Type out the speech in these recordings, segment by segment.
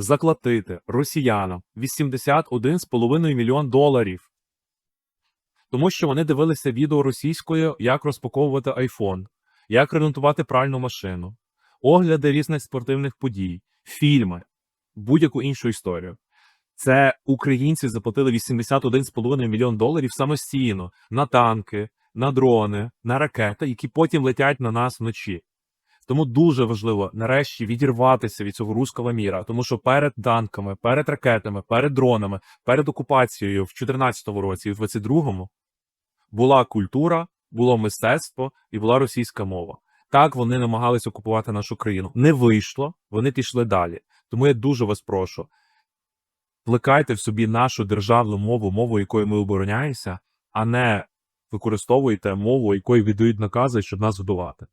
заплатити росіянам 81,5 мільйон доларів. Тому що вони дивилися відео російською, як розпаковувати айфон, як ремонтувати пральну машину, огляди різних спортивних подій, фільми, будь-яку іншу історію. Це українці заплатили 81,5 мільйон доларів самостійно на танки, на дрони, на ракети, які потім летять на нас вночі. Тому дуже важливо нарешті відірватися від цього руського міра, тому що перед танками, перед ракетами, перед дронами, перед окупацією в 2014 році і в 2022 була культура, було мистецтво і була російська мова. Так вони намагалися окупувати нашу країну. Не вийшло, вони пішли далі. Тому я дуже вас прошу. Плекайте в собі нашу державну мову, мову, якою ми обороняємося, а не використовуйте мову, якою віддають накази, щоб нас годувати.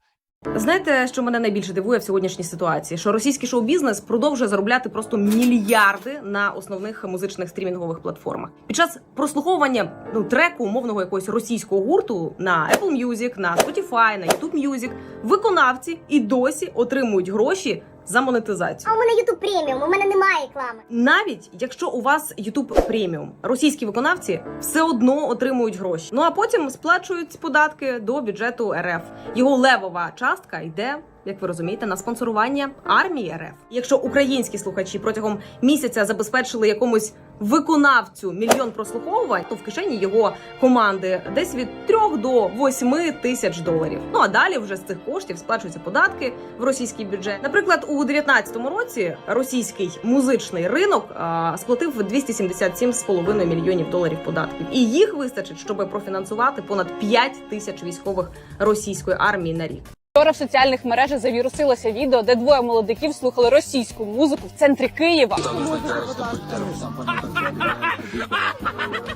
Знаєте, що мене найбільше дивує в сьогоднішній ситуації? Що російський шоу-бізнес продовжує заробляти просто мільярди на основних музичних стрімінгових платформах. Під час прослуховування ну треку умовного якогось російського гурту на Apple Music, на Spotify, на YouTube Music, виконавці і досі отримують гроші за монетизацію. А у мене YouTube преміум, у мене немає реклами. Навіть якщо у вас YouTube преміум, російські виконавці все одно отримують гроші. Ну а потім сплачують податки до бюджету РФ. Його левова частка йде. Як ви розумієте, на спонсорування армії РФ. Якщо українські слухачі протягом місяця забезпечили якомусь виконавцю мільйон прослуховувань, то в кишені його команди десь від 3 до 8 тисяч доларів. Ну а далі вже з цих коштів сплачуються податки в російський бюджет. Наприклад, у 2019 році російський музичний ринок а, сплатив 277,5 мільйонів доларів податків, і їх вистачить, щоб профінансувати понад 5 тисяч військових російської армії на рік. Вчора в соціальних мережах завірусилося відео, де двоє молодиків слухали російську музику в центрі Києва.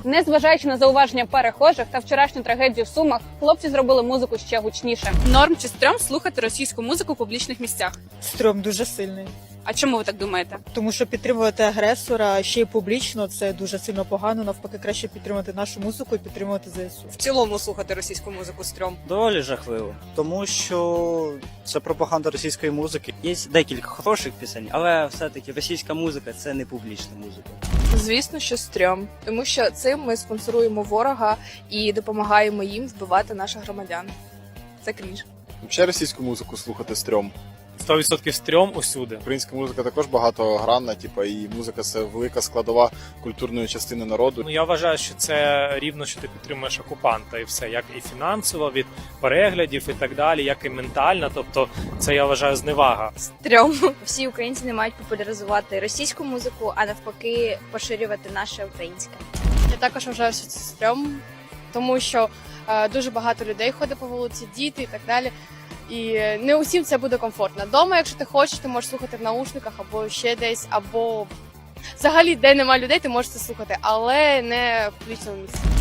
Незважаючи на зауваження перехожих та вчорашню трагедію в Сумах, хлопці зробили музику ще гучніше. Норм чи стрьом слухати російську музику в публічних місцях. Стрьом дуже сильний, А чому ви так думаєте? тому що підтримувати агресора ще й публічно це дуже сильно погано. Навпаки, краще підтримати нашу музику і підтримувати ЗСУ. В цілому слухати російську музику стрьом. Доволі жахливо, тому що це пропаганда російської музики. Є декілька хороших пісень, але все-таки російська музика це не публічна музика. Звісно, що стрьом, тому що цим ми спонсоруємо ворога і допомагаємо їм вбивати наших громадян. Це крінж. Взагалі російську музику слухати стрьом. 100% стрьом усюди. Українська музика також багатогранна, типу, і музика це велика складова культурної частини народу. Ну я вважаю, що це рівно, що ти підтримуєш окупанта, і все, як і фінансово від переглядів, і так далі, як і ментально. Тобто, це я вважаю зневага. Стрьом. Всі українці не мають популяризувати російську музику, а навпаки поширювати наше українське. Я також вважаю, що це стрьом, тому що е, дуже багато людей ходить по вулиці, діти і так далі. І не усім це буде комфортно. Дома, якщо ти хочеш, ти можеш слухати в наушниках або ще десь, або взагалі, де немає людей, ти можеш це слухати, але не в публічному місці.